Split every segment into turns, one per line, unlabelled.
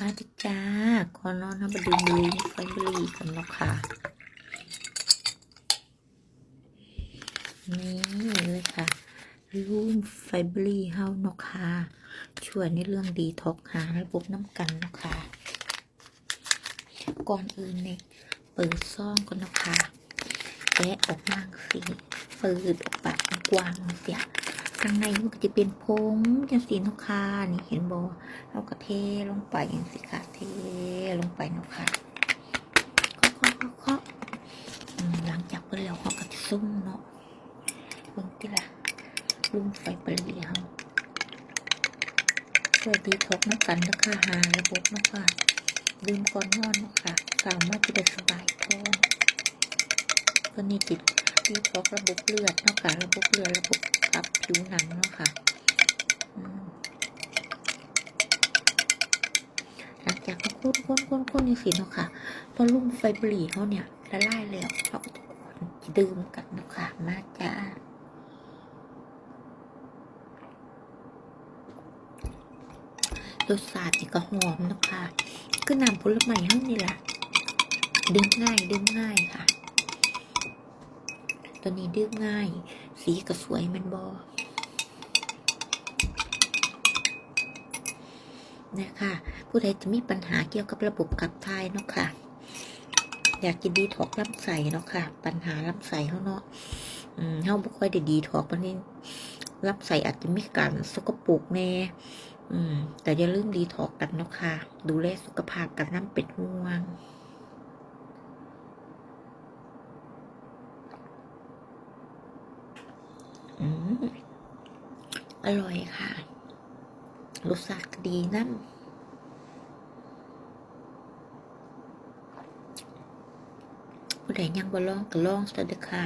มาจ้จ้าก่อนนอนนะมาดื่มบุหรี่ไฟบรี่กันเนาะค่ะ นี่เลยค่ะรูมไฟบรีเฮาเนาะค่ะช่วยในเรื่องดีท็อกหาระบบน้ำกันเนาะค่ะ ก่อนอื่นเนี่ยเปิดซองก่อนเนาะค่ะแกะออกมาสิเปิดออกปากกว้างเสีย ข้างในมันก็จะเป็นพงจังสีนาะค่ะนี่เห็นบอเราก็เทลงไปอย่างสิค่ะเทลงไปนาะค่ะเคาะเคาะเคาะหลังจากเปิดแล้วเขาก็จะซุ่มเนาะเบิ่งติล่ะลุงไฟเปรียวช่วยดีทกน้ำกันนะคะหาระบบนะคะดื่มก่อนนอนนะคะสามารถที่จะสบายท้องก็นี่จิต ดีท็อกระบบเลือดเนาะคะระบบเลือดระบบขับผิวหนังเนาะค่ะหลังจากเขาค้นค้นค้นค้นนี่สิเนาะค่ะ พอลุ่มไฟเบรีเขาเนี่ยละลายแล้วเขาก็ทุกคนดื่มกันเนาะค่ะ มาจ้ารสชาตินี่ก็หอมนะคะก็นำผลไม้เท่านี่แหละ ดื่มง่าย ดื่มง่ายค่ะ ตัวนี้ดื่มง่าย สีก็สวยมันบอนะคะผู้ใดจะมีปัญหาเกี่ยวกับระบบขับถ่ายเนาะค่ะ อยากจะดีถอกลำไส้เนาะค่ะ ปัญหาลำไส้เขาเนาะอืมเขาบ่ค่อยได้ดีถอกวันนี้ลำไส้อาจจะมีการสกปรกแน่อืม แต่อย่าลืมดีถอกกันเนาะค่ะ ดูแลสุขภาพกันน้ำเป็ดห่วง อร่อยค่ะรสชาติก็ดีน้ำผู้ใดยังบ่ลองก็ลองซะเด้อค่ะ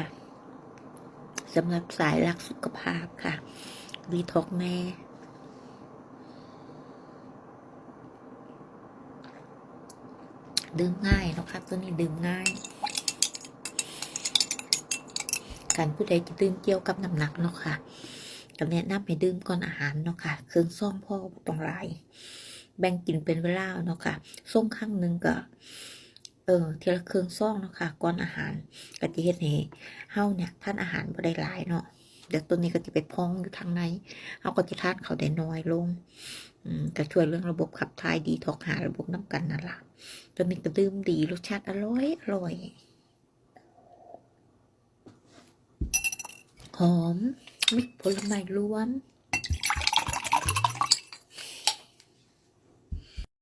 สำหรับสายรักสุขภาพค่ะดีท็อกแม่ดื่มง่ายนะคะตัวนี้ดื่มง่าย การผู้ใดจะดื่มเกี่ยวกับน้ำหนักเนาะค่ะก็แนะนำให้ดื่มก่อนอาหารเนาะค่ะ เครื่องซ่องพ่อต้องหลาย แบ่งกินเป็นเวลาเนาะค่ะส่งข้างหนึ่งก็เออทีละเครื่องซ่องเนาะค่ะก่อนอาหารก็จะเฮ็ดให้เฮาเนี่ยท่านอาหารบ่ได้หลายเนาะเดี๋ยวตัวนี้ก็จะไปพองอยู่ทางในเฮาก็จะทานเขาได้น้อยลงอืมก็ช่วยเรื่องระบบขับถ่ายดีทอกหาระบบน้ำกันนั่นละตัวนี้ก็ดื่มดีรสชาติอร่อยอร่อย อมมิกผลไม้รวม